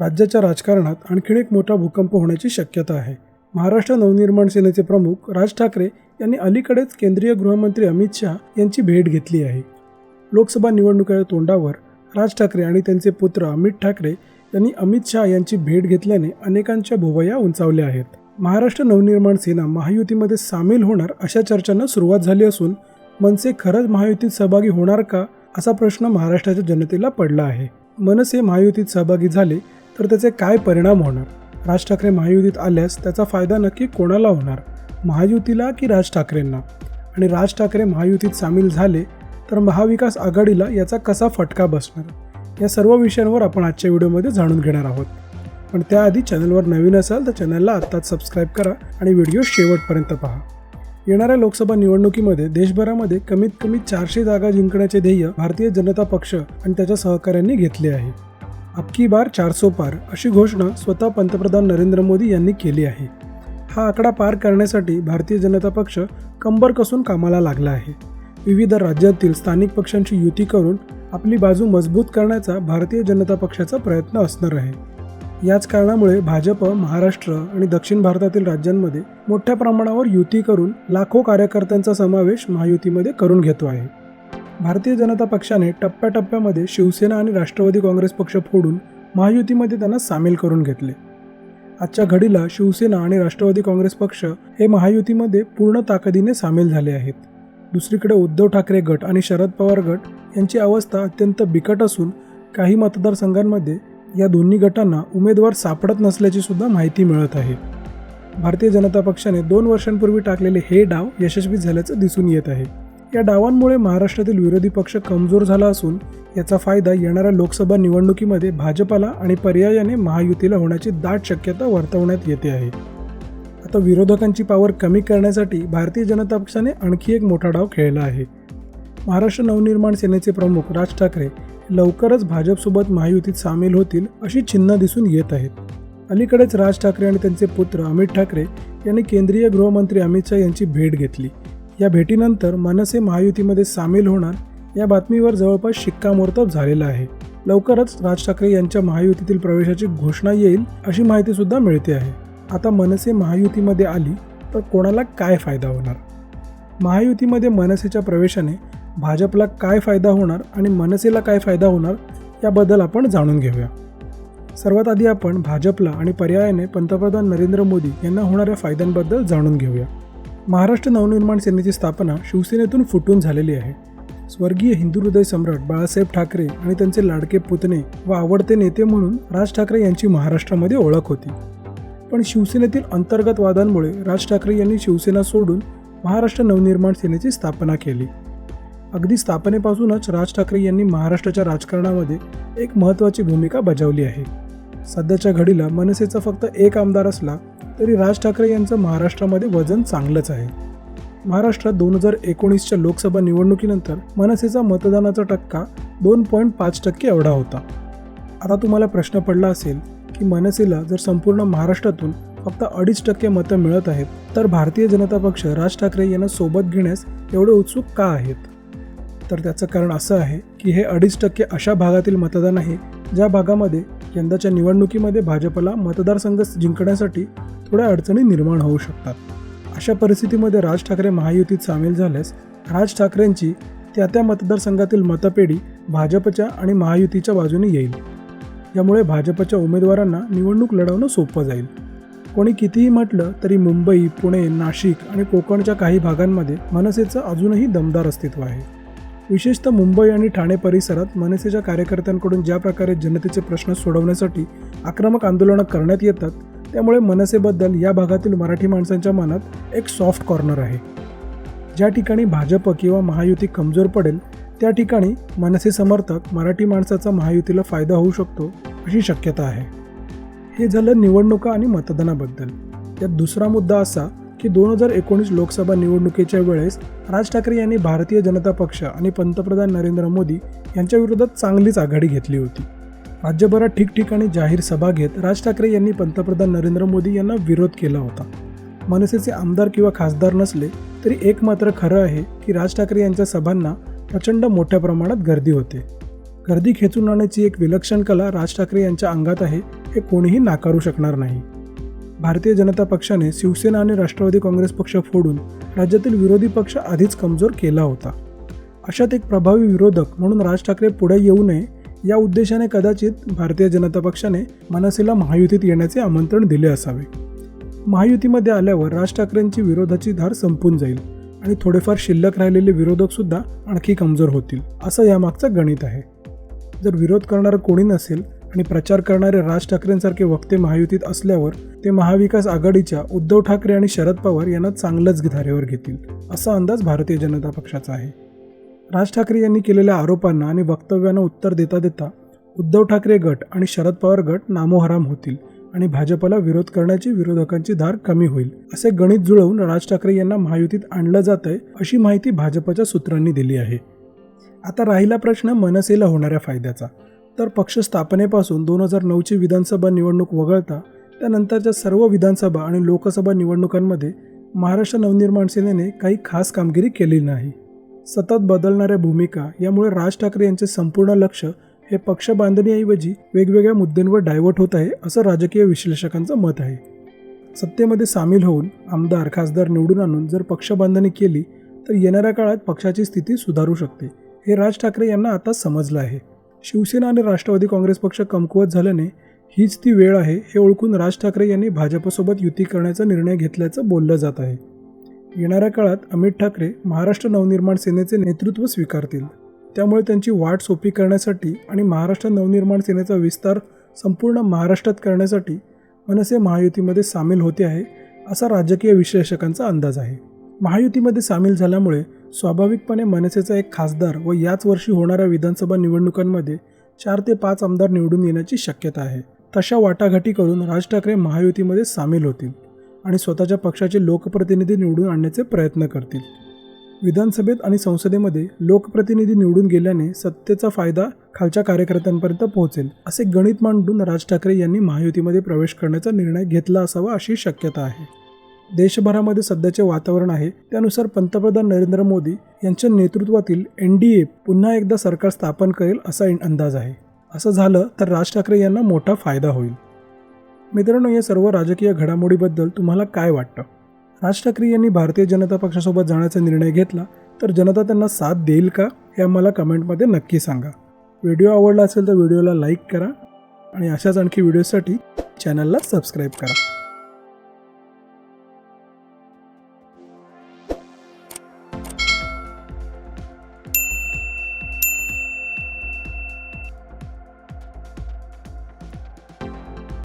राज्याच्या राजकारणात आणखीन एक मोठा भूकंप होण्याची शक्यता आहे. महाराष्ट्र नवनिर्माण सेनेचे प्रमुख राज ठाकरे यांनी अलीकडेच केंद्रीय गृहमंत्री अमित शहा यांची भेट घेतली आहे. लोकसभा निवडणुकीच्या तोंडावर राज ठाकरे आणि त्यांचे पुत्र अमित ठाकरे यांनी अमित शहा यांची भेट घेतल्याने अनेकांच्या भुवया उंचावल्या आहेत. महाराष्ट्र नवनिर्माण सेना महायुतीमध्ये सामील होणार अशा चर्चांना सुरुवात झाली असून मनसे खरंच महायुतीत सहभागी होणार का असा प्रश्न महाराष्ट्राच्या जनतेला पडला आहे. मनसे महायुतीत सहभागी झाले तर त्याचे काय परिणाम होणार? राज ठाकरे महायुतीत आल्यास त्याचा फायदा नक्की कोणाला होणार? महायुतीला की राज ठाकरेंना? आणि राज ठाकरे महायुतीत सामील झाले तर महाविकास आघाडीला याचा कसा फटका बसणार? या सर्व विषयांवर आपण आजच्या व्हिडिओमध्ये जाणून घेणार आहोत. पण त्याआधी चॅनलवर नवीन असाल तर चॅनलला आत्ताच सबस्क्राईब करा आणि व्हिडिओ शेवटपर्यंत पहा. येणाऱ्या लोकसभा निवडणुकीमध्ये देशभरामध्ये कमीत कमी चारशे जागा जिंकण्याचे ध्येय भारतीय जनता पक्ष आणि त्याच्या सहकाऱ्यांनी घेतले आहे. अबकी बार चारसो पार अशी घोषणा स्वतः पंतप्रधान नरेंद्र मोदी यांनी केली आहे. हा आकडा पार करण्यासाठी भारतीय जनता पक्ष कंबर कसून कामाला लागला आहे. विविध राज्यातील स्थानिक पक्षांची युती करून आपली बाजू मजबूत करण्याचा भारतीय जनता पक्षाचा प्रयत्न असणार आहे. याच कारणामुळे भाजप महाराष्ट्र आणि दक्षिण भारतातील राज्यांमध्ये मोठ्या प्रमाणावर युती करून लाखो कार्यकर्त्यांचा समावेश महायुतीमध्ये करून घेतो आहे. भारतीय जनता पक्षाने टप्प्याटप्प्यामध्ये शिवसेना आणि राष्ट्रवादी काँग्रेस पक्ष फोडून महायुतीमध्ये त्यांना सामील करून घेतले. आजच्या घडीला शिवसेना आणि राष्ट्रवादी काँग्रेस पक्ष हे महायुतीमध्ये पूर्ण ताकदीने सामील झाले आहेत. दुसरीकडे उद्धव ठाकरे गट आणि शरद पवार गट यांची अवस्था अत्यंत बिकट असून काही मतदारसंघांमध्ये या दोन्ही गटांना उमेदवार सापडत नसल्याची सुद्धा माहिती मिळत आहे. भारतीय जनता पक्षाने दोन वर्षांपूर्वी टाकलेले हे डाव यशस्वी झाल्याचं दिसून येत आहे. या डावांमुळे महाराष्ट्रातील विरोधी पक्ष कमजोर झाला असून याचा फायदा येणाऱ्या लोकसभा निवडणुकीमध्ये भाजपाला आणि पर्यायाने महायुतीला होण्याची दाट शक्यता वर्तवण्यात येते आहे. आता विरोधकांची पावर कमी करण्यासाठी भारतीय जनता पक्षाने आणखी एक मोठा डाव खेळला आहे. महाराष्ट्र नवनिर्माण सेनेचे प्रमुख राज ठाकरे लवकरच भाजपसोबत महायुतीत सामील होतील अशी चिन्ह दिसून येत आहेत. अलीकडेच राज ठाकरे आणि त्यांचे पुत्र अमित ठाकरे यांनी केंद्रीय गृहमंत्री अमित शहा यांची भेट घेतली. या भेटीनंतर मनसे महायुतीमध्ये सामील होणार या बातमीवर जवळपास शिक्कामोर्तब झालेला आहे. लवकरच राज ठाकरे यांच्या महायुतीतील प्रवेशाची घोषणा येईल अशी माहिती सुद्धा मिळते आहे. आता मनसे महायुतीमध्ये आली तर कोणाला काय फायदा होणार? महायुतीमध्ये मनसेच्या प्रवेशाने भाजपला काय फायदा होणार आणि मनसेला काय फायदा होणार याबद्दल आपण जाणून घेऊया. सर्वात आधी आपण भाजपला आणि पर्यायाने पंतप्रधान नरेंद्र मोदी यांना होणाऱ्या फायद्यांबद्दल जाणून घेऊया. महाराष्ट्र नवनिर्माण सेनेची स्थापना शिवसेनेतून फुटून झालेली आहे. स्वर्गीय हिंदू हृदय सम्राट बाळासाहेब ठाकरे आणि त्यांचे लाडके पुतणे व आवडते नेते म्हणून राज ठाकरे यांची महाराष्ट्रामध्ये ओळख होती. पण शिवसेनेतील अंतर्गत वादांमुळे राज ठाकरे यांनी शिवसेना सोडून महाराष्ट्र नवनिर्माण सेनेची स्थापना केली. अगदी स्थापनेपासूनच राज ठाकरे यांनी महाराष्ट्राच्या राजकारणामध्ये एक महत्त्वाची भूमिका बजावली आहे. सध्याच्या घडीला मनसेचा फक्त एक आमदार असला तरी राज ठाकरे यांचं महाराष्ट्रामध्ये वजन चांगलंच आहे. महाराष्ट्रात दोन हजार एकोणीसच्या लोकसभा निवडणुकीनंतर मनसेचा मतदानाचा टक्का दोन पॉईंट पाच टक्के एवढा होता. आता तुम्हाला प्रश्न पडला असेल की मनसेला जर संपूर्ण महाराष्ट्रातून फक्त अडीच टक्के मतं मिळत आहेत तर भारतीय जनता पक्ष राज ठाकरे यांना सोबत घेण्यास एवढे उत्सुक का आहेत? तर त्याचं कारण असं आहे की हे अडीच टक्के अशा भागातील मतदान आहे ज्या भागामध्ये यंदाच्या निवडणुकीमध्ये भाजपला मतदारसंघ जिंकण्यासाठी थोड्या अडचणी निर्माण होऊ शकतात. अशा परिस्थितीमध्ये राज ठाकरे महायुतीत सामील झाल्यास राज ठाकरेंची त्या त्या मतदारसंघातील मतपेढी भाजपच्या आणि महायुतीच्या बाजूने येईल. यामुळे भाजपच्या उमेदवारांना निवडणूक लढवणं सोपं जाईल. कोणी कितीही म्हटलं तरी मुंबई पुणे नाशिक आणि कोकणच्या काही भागांमध्ये मनसेचं अजूनही दमदार अस्तित्व आहे. विशेषतः मुंबई आणि ठाणे परिसरात मनसेच्या कार्यकर्त्यांकडून ज्या प्रकारे जनतेचे प्रश्न सोडवण्यासाठी आक्रमक आंदोलनं करण्यात येतात त्यामुळे मनसेबद्दल या भागातील मराठी माणसांच्या मनात एक सॉफ्ट कॉर्नर आहे. ज्या ठिकाणी भाजप किंवा महायुती कमजोर पडेल त्या ठिकाणी मनसे समर्थक मराठी माणसाचा महायुतीला फायदा होऊ शकतो अशी शक्यता आहे. हे झालं निवडणुका आणि मतदानाबद्दल. यात दुसरा मुद्दा असा की दोन हजार एकोणीस लोकसभा निवडणुकीच्या वेळेस राज ठाकरे यांनी भारतीय जनता पक्ष आणि पंतप्रधान नरेंद्र मोदी यांच्या विरोधात चांगलीच आघाडी घेतली होती. राज्यभरात ठिकठिकाणी जाहीर सभा घेत राज ठाकरे यांनी पंतप्रधान नरेंद्र मोदी यांना विरोध केला होता. मनसेचे आमदार किंवा खासदार नसले तरी एक मात्र खरं आहे की राज ठाकरे यांच्या सभांना प्रचंड मोठ्या प्रमाणात गर्दी होते. गर्दी खेचून आणण्याची एक विलक्षण कला राज ठाकरे यांच्या अंगात आहे हे कोणीही नाकारू शकणार नाही. भारतीय जनता पक्षाने शिवसेना आणि राष्ट्रवादी काँग्रेस पक्ष फोडून राज्यातील विरोधी पक्ष आधीच कमजोर केला होता. अशात एक प्रभावी विरोधक म्हणून राज ठाकरे पुढे येऊ नये या उद्देशाने कदाचित भारतीय जनता पक्षाने मनसेला महायुतीत येण्याचे आमंत्रण दिले असावे. महायुतीमध्ये आल्यावर राज ठाकरेंची विरोधाची धार संपून जाईल आणि थोडेफार शिल्लक राहिलेले विरोधक सुद्धा आणखी कमजोर होतील असं यामागचं गणित आहे. जर विरोध करणारं कोणी नसेल आणि प्रचार करणारे राज ठाकरेंसारखे वक्ते महायुतीत असल्यावर ते महाविकास आघाडीच्या उद्धव ठाकरे आणि शरद पवार यांना चांगलंच धारेवर घेतील असा अंदाज भारतीय जनता पक्षाचा आहे. राज ठाकरे यांनी केलेल्या आरोपांना आणि वक्तव्यांना उत्तर देता देता उद्धव ठाकरे गट आणि शरद पवार गट नामोहराम होतील आणि भाजपला विरोध करण्याची विरोधकांची धार कमी होईल असे गणित जुळवून राज ठाकरे यांना महायुतीत आणलं जात आहे अशी माहिती भाजपच्या सूत्रांनी दिली आहे. आता राहिला प्रश्न मनसेला होणाऱ्या फायद्याचा. तर पक्ष स्थापनेपासून दोन हजार नऊची विधानसभा निवडणूक वगळता त्यानंतरच्या सर्व विधानसभा आणि लोकसभा निवडणुकांमध्ये महाराष्ट्र नवनिर्माण सेनेने काही खास कामगिरी केली नाही. सतत बदलणाऱ्या भूमिका यामुळे राज ठाकरे यांचे संपूर्ण लक्ष हे पक्ष बांधणीऐवजी वेगवेगळ्या मुद्द्यांवर डायव्हर्ट होत आहे असं राजकीय विश्लेषकांचं मत आहे. सत्तेमध्ये सामील होऊन आमदार खासदार निवडून आणून जर पक्ष बांधणी केली तर येणाऱ्या काळात पक्षाची स्थिती सुधारू शकते हे राज ठाकरे यांना आता समजलं आहे. शिवसेना आणि राष्ट्रवादी काँग्रेस पक्ष कमकुवत झाल्याने हीच ती वेळ आहे हे ओळखून राज ठाकरे यांनी भाजपसोबत युती करण्याचा निर्णय घेतल्याचं बोललं जात आहे. येणाऱ्या काळात अमित ठाकरे महाराष्ट्र नवनिर्माण सेनेचे नेतृत्व स्वीकारतील. त्यामुळे त्यांची वाट सोपी करण्यासाठी आणि महाराष्ट्र नवनिर्माण सेनेचा विस्तार संपूर्ण महाराष्ट्रात करण्यासाठी मनसे महायुतीमध्ये सामील होते आहे असा राजकीय विश्लेषकांचा अंदाज आहे. महायुतीमध्ये सामील झाल्यामुळे स्वाभाविकपणे मनसेचा एक खासदार व याच वर्षी होणाऱ्या विधानसभा निवडणुकांमध्ये चार ते पाच आमदार निवडून येण्याची शक्यता आहे. तशा वाटाघाटी करून राज ठाकरे महायुतीमध्ये सामील होतील आणि स्वतःच्या पक्षाचे लोकप्रतिनिधी निवडून आणण्याचे प्रयत्न करतील. विधानसभेत आणि संसदेमध्ये लोकप्रतिनिधी निवडून गेल्याने सत्तेचा फायदा खालच्या कार्यकर्त्यांपर्यंत पोहोचेल असे गणित मांडून राज ठाकरे यांनी महायुतीमध्ये प्रवेश करण्याचा निर्णय घेतला असावा अशी शक्यता आहे. देशभरामध्ये सध्याचे वातावरण आहे त्यानुसार पंतप्रधान नरेंद्र मोदी यांच्या नेतृत्वातील एन डी ए पुन्हा एकदा सरकार स्थापन करेल असा अंदाज आहे. असं झालं तर राज ठाकरे यांना मोठा फायदा होईल. मित्रांनो या सर्व राजकीय घडामोडीबद्दल तुम्हाला काय वाटतं? राज ठाकरे यांनी भारतीय जनता पक्षासोबत जाण्याचा निर्णय घेतला तर जनता त्यांना साथ देईल का हे आम्हाला कमेंटमध्ये नक्की सांगा. व्हिडिओ आवडला असेल तर व्हिडिओला लाईक करा आणि अशाच आणखी व्हिडिओसाठी चॅनलला सबस्क्राईब करा.